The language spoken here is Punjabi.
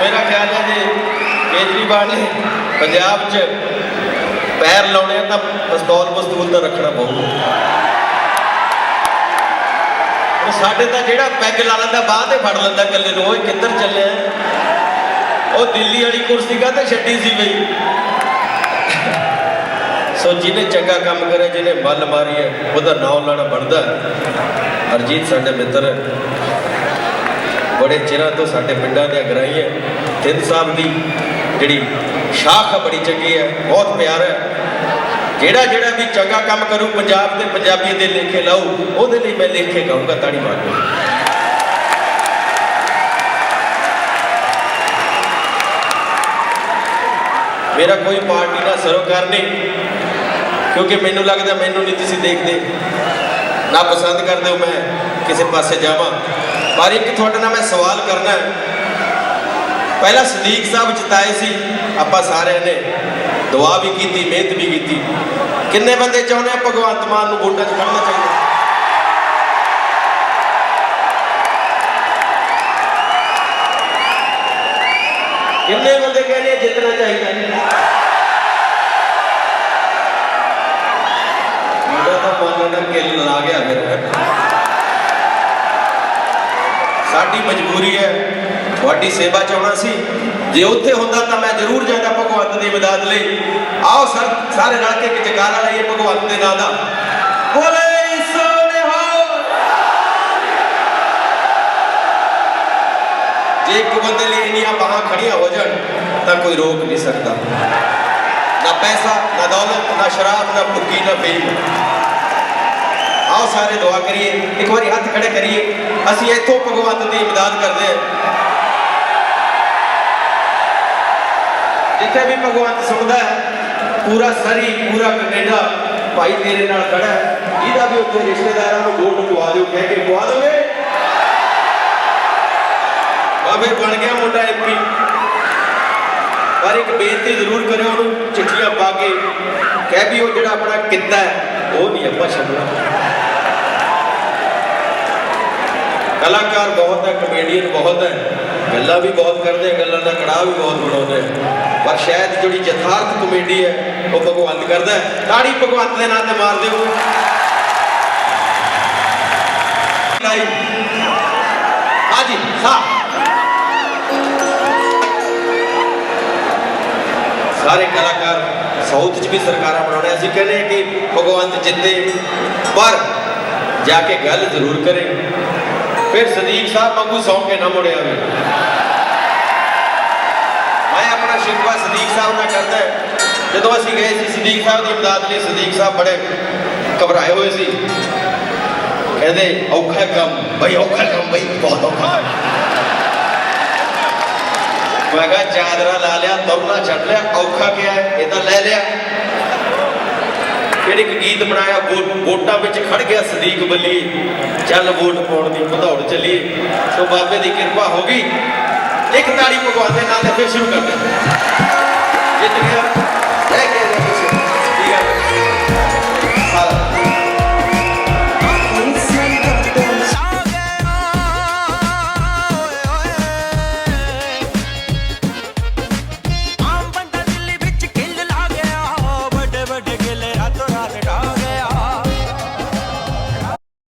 ਮੇਰਾ ਖਿਆਲ ਹੈ ਜੇ, ਕੇਜਰੀਵਾਲ ਨੇ ਪੰਜਾਬ 'ਚ ਪੈਰ ਲਾਉਣੇ ਆ ਤਾਂ ਪਸਤੌਲ ਪਸਤੂਲ ਤਾਂ ਰੱਖਣਾ ਪਊਗਾ। ਉਹ ਸਾਡੇ ਤਾਂ ਜਿਹੜਾ ਪੈਗ ਲਾ ਲੈਂਦਾ, ਬਾਹ ਤੇ ਫੜ ਲੈਂਦਾ ਇਕੱਲੇ ਨੂੰ ਓਏ ਕਿੱਧਰ ਚੱਲਿਆ? ਉਹ ਦਿੱਲੀ ਵਾਲੀ ਕੁਰਸੀ ਕਾਹਤੇ ਛੱਡੀ ਸੀ ਬਈ? ਸੋ ਜਿਹਨੇ ਚੰਗਾ ਕੰਮ ਕਰਿਆ, ਜਿਹਨੇ ਮੱਲ ਮਾਰੀ ਹੈ, ਉਹਦਾ ਨਾਮ ਲੈਣਾ ਬਣਦਾ ਅਰਜੀਤ, ਸਾਡੇ ਮਿੱਤਰ ਹੈ ਬੜੇ ਚਿਰਾਂ ਤੋਂ ਸਾਡੇ ਪਿੰਡਾਂ ਦੇ ਅਗਰਾਈ ਹੈ। ਤਿੰਨ ਸਾਹਿਬ ਦੀ ਜਿਹੜੀ ਸ਼ਾਖ ਹੈ ਬੜੀ ਚੰਗੀ ਹੈ, ਬਹੁਤ ਪਿਆਰ ਹੈ। ਜਿਹੜਾ ਜਿਹੜਾ ਵੀ ਚੰਗਾ ਕੰਮ ਕਰੂ, ਪੰਜਾਬ ਤੇ ਪੰਜਾਬੀ ਦੇ ਲੇਖੇ ਲਾਊ, ਉਹਦੇ ਲਈ ਮੈਂ ਲੇਖੇ ਗਾਉਂਗਾ ਤਾੜੀ ਮਾਰ ਕੇ ਮੇਰਾ ਕੋਈ ਪਾਰਟੀ ਨਾਲ ਸਰੋਕਾਰ ਨਹੀਂ, ਕਿਉਂਕਿ ਮੈਨੂੰ ਲੱਗਦਾ, ਮੈਨੂੰ ਨਹੀਂ ਤੁਸੀਂ ਦੇਖਦੇ। ਨਾ ਪਸੰਦ ਕਰਦੇ ਹੋ ਮੈਂ, ਕਿਸੇ ਪਾਸੇ ਜਾਵਾਂ। ਪਰ ਇੱਕ ਤੁਹਾਡੇ ਨਾਲ ਮੈਂ ਸਵਾਲ ਕਰਨਾ ਪਹਿਲਾਂ ਸਦੀਕ ਸਾਹਿਬ ਜਿਤਾਏ ਸੀ, ਆਪਾਂ ਸਾਰਿਆਂ ਨੇ ਦੁਆ ਵੀ ਕੀਤੀ, ਮਿਹਨਤ ਵੀ ਕੀਤੀ। ਕਿੰਨੇ ਬੰਦੇ ਚਾਹੁੰਦੇ ਆ ਭਗਵੰਤ ਮਾਨ ਨੂੰ ਵੋਟਾਂ 'ਚ ਖੜਨਾ ਚਾਹੀਦਾ? ਕਿੰਨੇ ਬੰਦੇ ਕਹਿੰਦੇ ਜਿੱਤਣਾ ਚਾਹੀਦਾ? ਸਾਡੀ ਮਜਬੂਰੀ ਹੈ, ਤੁਹਾਡੀ ਸੇਵਾ ਚ ਆਉਣਾ ਸੀ। ਜੇ ਉੱਥੇ ਹੁੰਦਾ ਤਾਂ ਮੈਂ ਜ਼ਰੂਰ ਜਾਂਦਾ ਭਗਵੰਤ ਦੀ ਮਦਦ ਲਈ। ਆਓ ਸਾਰੇ ਰਲ ਕੇ ਇੱਕ ਜਕਾਰਾ ਲਾਈਏ ਭਗਵੰਤ ਦੇ ਨਾਂ ਦਾ। ਬੋਲੇ ਜੇ ਇੱਕ ਬੰਦੇ ਲਈ ਇੰਨੀਆਂ ਬਾਹਾਂ ਖੜੀਆਂ ਹੋ ਜਾਣ, ਤਾਂ ਕੋਈ ਰੋਕ ਨਹੀਂ ਸਕਦਾ। ਨਾ ਪੈਸਾ, ਨਾ ਦੌਲਤ, ਨਾ ਸ਼ਰਾਬ, ਨਾ ਭੁੱਕੀ ਨਾ ਫੀਮ ਆਓ ਸਾਰੇ ਦੁਆ ਕਰੀਏ, ਇੱਕ ਵਾਰੀ ਹੱਥ ਖੜੇ ਕਰੀਏ। ਅਸੀਂ ਇੱਥੋਂ ਭਗਵੰਤ ਦੀ ਇਮਦਾਦ ਕਰਦੇ ਹਾਂ। ਜਿੱਥੇ ਵੀ ਭਗਵੰਤ ਸੁਣਦਾ ਹੈ, ਪੂਰਾ ਸਰੀ, ਪੂਰਾ ਕੈਨੇਡਾ ਭਾਈ ਤੇਰੇ ਨਾਲ ਖੜਾ ਹੈ। ਜਿਹਦਾ ਵੀ ਉੱਥੇ ਰਿਸ਼ਤੇਦਾਰਾਂ ਨੂੰ ਵੋਟ ਪਵਾ ਦਿਓ, ਕਹਿ ਕੇ ਪਵਾ ਦੋਗੇ? ਬਾਬੇ ਬਣ ਗਿਆ ਮੁੰਡਾ ਐਮਪੀ ਪਰ ਇੱਕ ਬੇਨਤੀ ਜ਼ਰੂਰ ਕਰਿਓ ਉਹਨੂੰ, ਚਿੱਠੀਆਂ ਪਾ ਕੇ। ਕਹਿ ਵੀ ਉਹ ਜਿਹੜਾ ਆਪਣਾ ਕਿੱਤਾ ਹੈ, ਉਹ ਨਹੀਂ ਆਪਾਂ ਛੱਡਣਾ। ਕਲਾਕਾਰ ਬਹੁਤ ਹੈ ਕਮੇਡੀਅਨ ਬਹੁਤ ਹੈ। ਗੱਲਾਂ ਵੀ ਬਹੁਤ ਕਰਦੇ ਆ, ਗੱਲਾਂ ਦਾ ਕੜਾਹ ਵੀ ਬਹੁਤ ਬਣਾਉਂਦੇ ਪਰ ਸ਼ਾਇਦ ਜਿਹੜੀ ਯਥਾਰਥ ਕਮੇਡੀ ਹੈ, ਉਹ ਭਗਵੰਤ ਕਰਦਾ ਤਾੜੀ ਭਗਵੰਤ ਦੇ ਨਾਂ ਤੇ ਮਾਰ ਦਿਓ। ਹਾਂਜੀ, ਸਾ ਸਾਰੇ ਕਲਾਕਾਰ ਸਾਊਥ 'ਚ ਵੀ ਸਰਕਾਰਾਂ ਬਣਾਉਣੇ ਅਸੀਂ ਕਹਿੰਦੇ ਹਾਂ ਕਿ ਭਗਵੰਤ ਜਿੱਤੇ, ਪਰ ਜਾ ਕੇ ਗੱਲ ਜ਼ਰੂਰ ਕਰੇ। ਫਿਰ ਸਦੀਕ ਸਾਹਿਬ ਵਾਂਗੂ ਸੌਂ ਕੇ ਨਾ ਮੁੜਿਆ ਵੇ। ਮੈਂ ਆਪਣਾ ਸ਼ਿਕਵਾ ਸਦੀਕ ਸਾਹਿਬ ਨਾਲ ਕਰਦਾ ਜਦੋਂ ਅਸੀਂ ਗਏ ਸੀ, ਸਦੀਕ ਸਾਹਿਬ ਦੀ ਇਮਦਾਦ ਲਈ ਸਦੀਕ ਸਾਹਿਬ ਬੜੇ ਘਬਰਾਏ ਹੋਏ ਸੀ। ਕਹਿੰਦੇ, ਔਖਾ ਕੰਮ, ਬਈ ਔਖਾ ਕੰਮ, ਬਈ ਬਹੁਤ ਔਖਾ ਮੈਂ ਕਿਹਾ, ਚਾਦਰਾ ਲਾ ਲਿਆ, ਤੁਰਨਾ ਛੱਡ ਲਿਆ, ਔਖਾ ਕਿਹਾ ਹੈ? ਇਹ ਤਾਂ ਲੈ ਲਿਆ। ਫਿਰ ਇੱਕ ਗੀਤ ਬਣਾਇਆ ਵੋਟਾਂ ਵਿੱਚ ਖੜ ਗਿਆ ਸਦੀਕ ਬੱਲੀ। ਚੱਲ ਵੋਟ ਪਾਉਣ ਦੀ ਭਦੌੜ ਚੱਲੀਏ। ਸੋ ਬਾਬੇ ਦੀ ਕਿਰਪਾ ਹੋ ਗਈ। ਇੱਕ ਤਾੜੀ ਭਗਵਾਨ ਦੇ ਨਾਂ ਤੇ ਫਿਰ ਸ਼ੁਰੂ ਕਰਦੇ ਜਿੱਤ